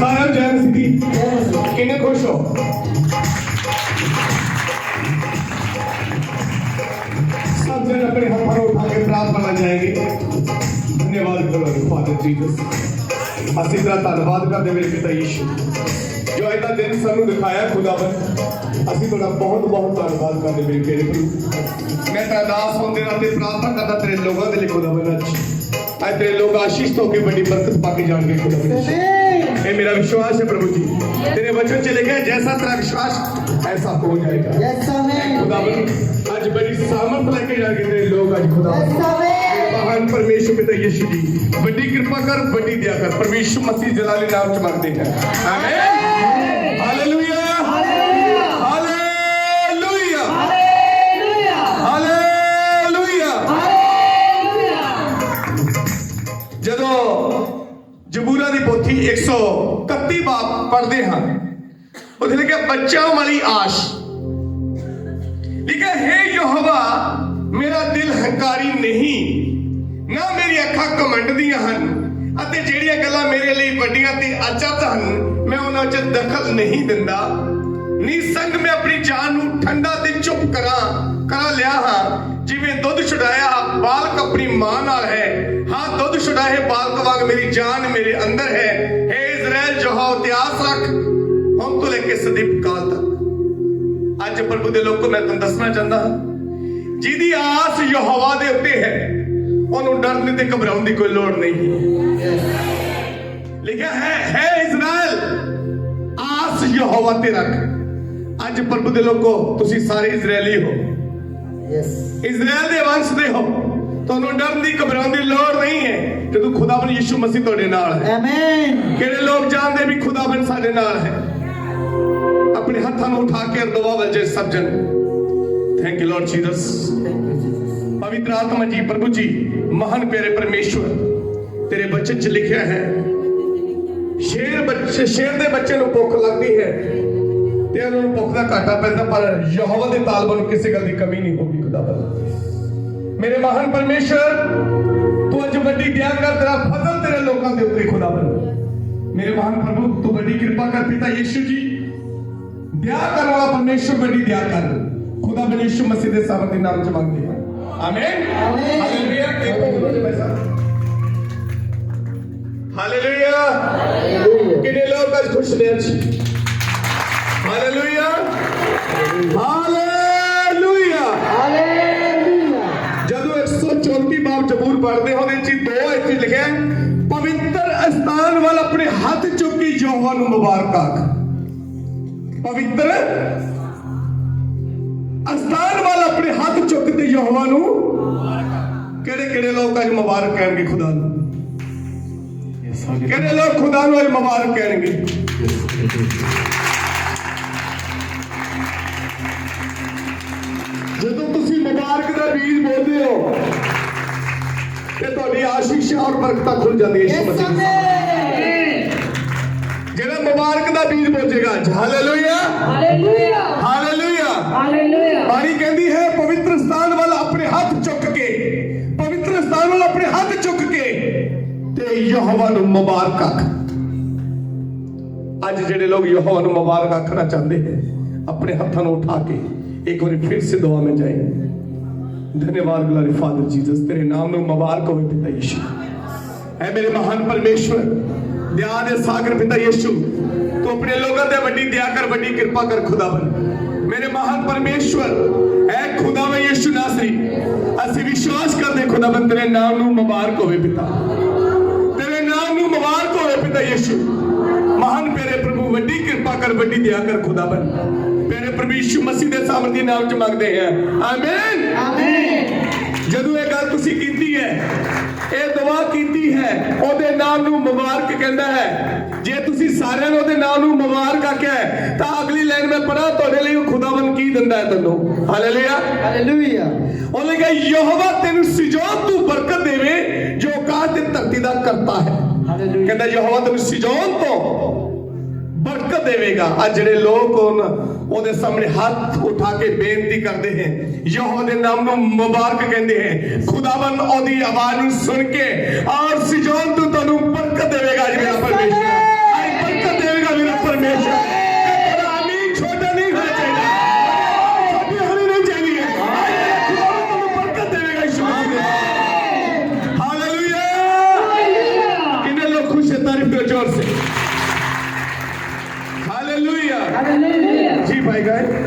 ਸਾਰਾ ਜੈ ਸਿੱਧੀ ਕਿੰਨੇ ਖੁਸ਼ ਹੋ सब जन अपने हाथों को उठा के प्रार्थना जाएंगे धन्यवाद करो फादर जीसस ਅਸੀਂ ਤੇਰਾ ਧੰਨਵਾਦ ਕਰਦੇ ਮੇਰੇ ਪਿਤਾ ਯੀਸ਼ੂ ਜੋ ਇਹਦਾ ਦਿਨ ਸਾਨੂੰ ਦਿਖਾਇਆ ਖੁਦਾਵੰ ਅਸੀਂ ਤੁਹਾਡਾ ਬਹੁਤ ਬਹੁਤ ਧੰਨਵਾਦ ਕਰਦੇ ਮੇਰੇ ਪਿਆਰੇ ਪ੍ਰਭੂ ਮੈਂ ਤੇਰਾ ਦਾਸ ਹੋਣ ਦੇ ਨਾਤੇ ਪ੍ਰਾਰਥਨਾ ਕਰਦਾ ਤੇਰੇ ਲੋਕਾਂ ਦੇ ਲਈ ਖੁਦਾਵੰ ਅੱਜ ਅੱਜ ਤੇਰੇ ਲੋਕ ਆਸ਼ੀਸ਼ ਹੋ ਕੇ ਬੜੀ ਬਰਕਤ ਪਾ ਕੇ ਜਾਣਗੇ ਖੁਦਾਵੰ ये मेरा विश्वास है प्रभु जी। तेरे वचन से लेकर जैसा तेरा विश्वास ऐसा हो जाएगा। आज बड़ी सामर्थ लेके जाके तेरे लोग आज खुदा. महान परमेश्वर पिता यीशु जी बड़ी कृपा कर बड़ी दया कर। परमेश्वर मसीह जलाली नाम च मांगते हैं। आमीन। ਪੋਥੀ 131 ਬਾਪ ਪੜ੍ਹਦੇ ਹਾਂ ਉਹਦੇ ਲਿਖਿਆ ਬੱਚਾ ਵਾਲੀ ਆਸ਼। ਲਿਖਿਆ, ਹੈ ਯਹੋਵਾ, ਮੇਰਾ ਦਿਲ ਹੰਕਾਰੀ ਨਹੀਂ। ਨਾ ਮੇਰੀ ਅੱਖਾਂ ਕਮੰਡਦੀਆਂ ਹਨ ਅਤੇ ਜਿਹੜੀਆਂ ਗੱਲਾਂ ਮੇਰੇ ਲਈ ਵੱਡੀਆਂ ਤੇ ਅਚਰਜ ਹਨ, ਮੈਂ ਉਹਨਾਂ 'ਚ ਦਖਲ ਨਹੀਂ ਦਿੰਦਾ। ਨਿਸੰਗ ਮੈਂ ਆਪਣੀ ਜਾਨ ਨੂੰ ਠੰਡਾ ਤੇ ਚੁੱਪ ਕਰਾਂ ਕਰਾਂ ਲਿਆ ਹਾਂ, ਜਿਵੇਂ ਦੁੱਧ ਛੁਡਾਇਆ ਬਾਲਕ ਆਪਣੀ ਮਾਂ ਨਾਲ ਹੈ। ਹਾਂ ਦੁੱਧ ਛੁਡਾਏ ਬਾਲਕ ਵਾਂਗ ਮੇਰੀ ਜਾਨ ਮੇਰੇ ਅੰਦਰ ਹੈ। ਹੈ ਇਜ਼ਰਾਈਲ ਜਹੋ ਇਤਿਹਾਸ ਰੱਖ ਹੁਣ ਤੋਂ ਲੈ ਕੇ ਸਦੀਪ ਕਾਲ ਤੱਕ? ਅੱਜ ਪ੍ਰਭੂ ਦੇ ਲੋਕੋ ਮੈਂ ਤੁਹਾਨੂੰ ਦੱਸਣਾ ਚਾਹੁੰਦਾ ਹਾਂ ਜਿਹਦੀ ਆਸ ਯਹੋਵਾ ਦੇ ਉੱਤੇ ਹੈ ਉਹਨੂੰ ਡਰਨ ਤੇ ਘਬਰਾਉਣ ਦੀ ਕੋਈ ਲੋੜ ਨਹੀਂ। ਲਿਖਿਆ ਹੈ ਹੈ ਇਜ਼ਰਾਈਲ ਆਸ ਯਹੋਵਾ ਤੇ ਰੱਖ। ਅੱਜ ਪ੍ਰਭੂ ਦੇ ਲੋਕੋ ਤੁਸੀਂ ਸਾਰੇ ਇਜ਼ਰਾਈਲੀ ਹੋ। Yes. ਇਜ਼ਰਾਈਲ ਦੇ ਵੰਸ਼ ਦੇ ਹੋ। ਤੁਹਾਨੂੰ ਡਰਨ ਦੀ ਘਬਰਾਉਣ ਦੀ ਲੋੜ ਨਹੀਂ ਹੈ ਜਦੋਂ ਖੁਦਾਵੰ ਯਿਸੂ ਮਸੀਹ ਤੁਹਾਡੇ ਨਾਲ ਹੈ। Amen. ਕਿਹੜੇ ਲੋਕ ਜਾਣਦੇ ਵੀ ਖੁਦਾਵੰ ਸਾਡੇ ਨਾਲ ਹੈ? ਆਪਣੇ ਹੱਥਾਂ ਨੂੰ ਉਠਾ ਕੇ ਦੁਆ ਵਜੇ ਸਭ ਜਨ ਥੈਂਕ ਯੂ ਲਾਰਡ ਜੀਸਸ. ਪਵਿੱਤਰ ਆਤਮਾ ਜੀ ਪ੍ਰਭੂ ਜੀ ਮਹਾਨ ਪਿਆਰੇ ਪਰਮੇਸ਼ਵਰ ਤੇਰੇ ਬਚਨ ਚ ਲਿਖਿਆ ਹੈ। ਸ਼ੇਰ ਬੱਚੇ ਸ਼ੇਰ ਦੇ ਬੱਚੇ ਨੂੰ ਭੁੱਖ ਲੱਗਦੀ ਹੈ ਤੇ ਉਹਨਾਂ ਨੂੰ ਭੁੱਖ ਦਾ ਘਾਟਾ ਪੈਂਦਾ ਪਰ ਯਹੋਵਾ ਦੇ ਤਾਲਬਾਂ ਨੂੰ ਕਿਸੇ ਗੱਲ ਦੀ ਕਮੀ ਨਹੀਂ ਹੋਗੀ ਖੁਦਾਵੰ ਮੇਰੇ ਮਹਾਨ ਪਰਮੇਸ਼ਵਰ ਤੂੰ ਅੱਜ ਵੱਡੀ ਦਇਆ ਕਰ ਤੇਰਾ ਫਜ਼ਲ ਤੇਰੇ ਲੋਕਾਂ ਦੇ ਉੱਤੇ ਖੁਦਾਵੰ ਮੇਰੇ ਮਹਾਨ ਪ੍ਰਭੂ ਤੂੰ ਵੱਡੀ ਕਿਰਪਾ ਕਰ ਪਿਤਾ ਯੀਸ਼ੂ ਜੀ। ਦਇਆ ਕਰਨ ਵਾਲਾ ਪਰਮੇਸ਼ਵਰ ਵੱਡੀ ਦਇਆ ਕਰ। ਖੁਦਾ ਬਨ ਯਿਸੂ ਮਸੀਹ ਦੇ ਸਾਬਤ ਦੇ ਨਾਮ ਚ ਮੰਗਦੇ ਹਾਂ। ਆਮੀਨ। Hallelujah hallelujah Hallelujah. ਕਿੰਨੇ ਲੋਕ ਅੱਜ ਖੁਸ਼ ਨੇ ਅੱਜ? ਹਾਲੇਲੂਇਆ ਹਾਲੇਲੂਇਆ ਪੜ੍ਹਦੇ ਹੋ ਵਿੱਚ ਹੀ ਦੋ ਇੱਥੇ ਲਿਖਿਆ ਪਵਿੱਤਰ ਅਸਥਾਨ ਵੱਲ ਆਪਣੇ ਹੱਥ ਚੁੱਕੀ ਯਹੋਵਾ ਨੂੰ ਮੁਬਾਰਕ। ਪਵਿੱਤਰ ਅਸਥਾਨ ਵੱਲ ਆਪਣੇ ਹੱਥ ਚੁੱਕ ਤੇ ਯਹੋਵਾ ਨੂੰ ਕਿਹੜੇ ਕਿਹੜੇ ਲੋਕ ਅੱਜ ਮੁਬਾਰਕ ਕਹਿਣਗੇ ਖੁਦਾ ਨੂੰ? ਕਿਹੜੇ ਲੋਕ ਖੁਦਾ ਨੂੰ ਅੱਜ ਮੁਬਾਰਕ ਕਹਿਣਗੇ? ਆਸ਼ੀਸ਼ ਔਰ ਬਰਕਤਾਂ ਖੁੱਲ ਜਾਂਦੀਆਂ ਇਸ ਮਸੀਹ. ਜਿਹੜਾ ਮੁਬਾਰਕ ਦਾ ਬੀਜ ਬੋਲੇਗਾ ਅੱਜ। Hallelujah Hallelujah. Hallelujah Hallelujah. ਬਾਣੀ ਕਹਿੰਦੀ ਹੈ ਪਵਿੱਤਰ ਸਥਾਨ ਵੱਲ ਆਪਣੇ ਹੱਥ ਚੁੱਕ ਕੇ। ਪਵਿੱਤਰ ਸਥਾਨ ਵੱਲ ਆਪਣੇ ਹੱਥ ਚੁੱਕ ਕੇ। ਤੇ ਯਹੋਵਾ ਨੂੰ ਮੁਬਾਰਕ ਆਖ। ਅੱਜ ਜਿਹੜੇ ਲੋਕ ਯਹੋਵਾ ਨੂੰ ਮੁਬਾਰਕ ਆਖਣਾ ਚਾਹੁੰਦੇ ਹੈ ਆਪਣੇ ਹੱਥਾਂ ਨੂੰ ਉਠਾ ਕੇ ਇੱਕ ਵਾਰੀ ਫਿਰ ਸੇ ਦੁਆ ਵਿੱਚ ਜਾਏ ਧੰਨਵਾਦ ਗਲਾਰੀ ਫਾਦਰ ਜੀਸਸ ਤੇਰੇ ਨਾਮ ਨੂੰ ਮੁਬਾਰਕ ਹੋਵੇ ਪਿਤਾ ਯਿਸੂ ਐ ਮੇਰੇ ਮਹਾਨ ਪਰਮੇਸ਼ਵਰ ਦਇਆ ਦੇ ਸਾਗਰ ਪਿਤਾ ਯਿਸੂ ਤੂੰ ਆਪਣੇ ਲੋਕਾਂ ਤੇ ਵੱਡੀ ਦਇਆ ਕਰ ਵੱਡੀ ਕਿਰਪਾ ਕਰ ਖੁਦਾਵੰ ਮੇਰੇ ਮਹਾਨ ਪਰਮੇਸ਼ਵਰ ਐ ਖੁਦਾਵੰ ਯਿਸੂ ਨਾਸਰੀ ਅਸੀਂ ਵਿਸ਼ਵਾਸ ਕਰਦੇ ਖੁਦਾਵੰ ਤੇਰੇ ਨਾਮ ਨੂੰ ਮੁਬਾਰਕ ਹੋਵੇ ਪਿਤਾ ਤੇਰੇ ਨਾਮ ਨੂੰ ਮੁਬਾਰਕ ਹੋਵੇ ਪਿਤਾ ਯਿਸੂ ਮਹਾਨ ਪਿਆਰੇ ਪ੍ਰਭੂ ਵੱਡੀ ਕਿਰਪਾ ਕਰ ਵੱਡੀ ਦਇਆ ਕਰ ਖੁਦਾਵੰ ਪਿਆਰੇ ਪ੍ਰਭੂ ਯਿਸੂ ਮਸੀਹ ਦੇ ਸਾਮਰਥੀ ਨਾਮ ਚ ਮੰਗਦੇ ਹਾਂ ਆਮੀਨ Amen. ਤੁਸੀਂ ਕੀਤੀ ਹੈ। ਇਹ ਦੁਆ ਕੀਤੀ ਹੈ। ਉਹਦੇ ਨਾਮ ਨੂੰ ਮੁਬਾਰਕ ਕਹਿੰਦਾ ਹੈ। ਜੇ ਤੁਸੀਂ ਸਾਰਿਆਂ ਨੇ ਉਹਦੇ ਨਾਮ ਨੂੰ ਮੁਬਾਰਕ ਆਖਿਆ ਤਾਂ ਅਗਲੀ ਲਾਈਨ ਮੈਂ ਪੜਾ ਤੁਹਾਡੇ ਲਈ ਉਹ ਖੁਦਾਵੰ ਕੀ ਦਿੰਦਾ ਹੈ ਤੁਹਾਨੂੰ ਹਾਲੇਲੂਇਆ Hallelujah. ਉਹਨੇ ਕਿਹਾ ਯਹੋਵਾ ਤੈਨੂੰ ਸਿਜੋਨ ਤੂੰ ਬਰਕਤ ਦੇਵੇ ਜੋ ਆਕਾਸ਼ ਤੇ ਧਰਤੀ ਦਾ ਕਰਤਾ ਹੈ. ਕਹਿੰਦਾ ਯਹੋਵਾ ਤੈਨੂੰ ਸਿਜੋਨ ਤੋਂ ਬਰਕਤ ਦੇਵੇਗਾ। ਆ ਜਿਹੜੇ ਲੋਕ ਹਨ ਉਹਦੇ ਸਾਹਮਣੇ ਹੱਥ ਉਠਾ ਕੇ ਬੇਨਤੀ ਕਰਦੇ ਹਨ ਯਹੋਵਾ ਦੇ ਨਾਮ ਨੂੰ ਮੁਬਾਰਕ ਕਹਿੰਦੇ ਹਨ ਖੁਦਾਵੰ ਉਹਦੀ ਆਵਾਜ਼ ਨੂੰ ਸੁਣ ਕੇ ਔਰ ਸਿਜੋਨ ਤੋਂ ਤੁਹਾਨੂੰ ਬਰਕਤ ਦੇਵੇਗਾ ਜੀ ਮੇਰਾ ਪਰਮੇਸ਼ਰ জায়গায়